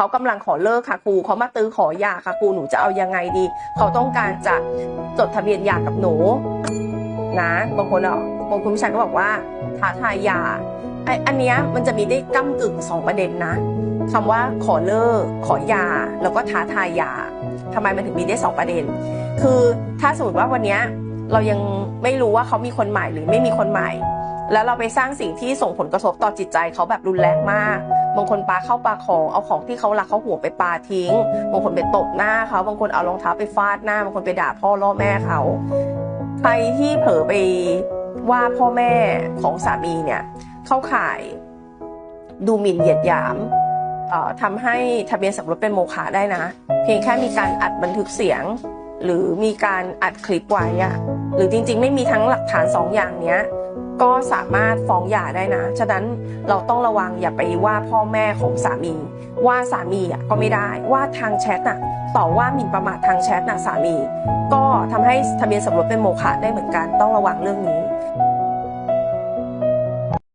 เขากำลังขอเลิกค่ะครูเขามาตื้อขอหย่าค่ะครูหนูจะเอายังไงดี เขาต้องการจะจดทะเบียนหย่ากับหนูนะบางคนอะบางคุณผู้ชายก็บอกว่าท้าทายหย่าไออันเนี้ยมันจะมีได้ก้ากึ่งสองประเด็นนะคำว่าขอเลิกขอหย่าแล้วก็ท้าทายหย่าทำไมมันถึงมีได้สองประเด็น คือถ้าสมมติว่าวันเนี้ยเรายังไม่รู้ว่าเขามีคนใหม่หรือไม่มีคนใหม่ แล้วเราไปสร้างสิ่งที่ส่งผลกระทบต่อจิตใจเขาแบบรุนแรงมาก บางคนปาเข้าปาของเอาของที่เขารักเขาห่วงไปปาทิ้ง บางคนไปตบหน้าเขาบางคนเอารองเท้าไปฟาดหน้า บางคนไปด่าพ่อล่อแม่เขาใครที่เผลอไปว่าพ่อแม่ของสามีเนี่ยเข้าข่ายดูหมิ่นเหยียดหยามเอ่อทำให้ทะเบียนสมรสเป็นโมฆะได้นะ เพียงแค่มีการอัดบันทึกเสียง หรือมีการอัดคลิปไว้อะหรือจริงๆ ไม่มีทั้งหลักฐานสองอย่างเนี้ย ก็สามารถฟ้องหย่าได้นะ ฉะนั้นเราต้องระวังอย่าไปว่าพ่อแม่ของสามี ว่าสามีอะก็ไม่ได้ว่าทางแชทน่ะต่อว่าหมิ่นประมาททางแชทน่ะสามี ก็ทำให้ทะเบียนสมรสเป็นโมฆะได้เหมือนกันต้องระวังเรื่องนี้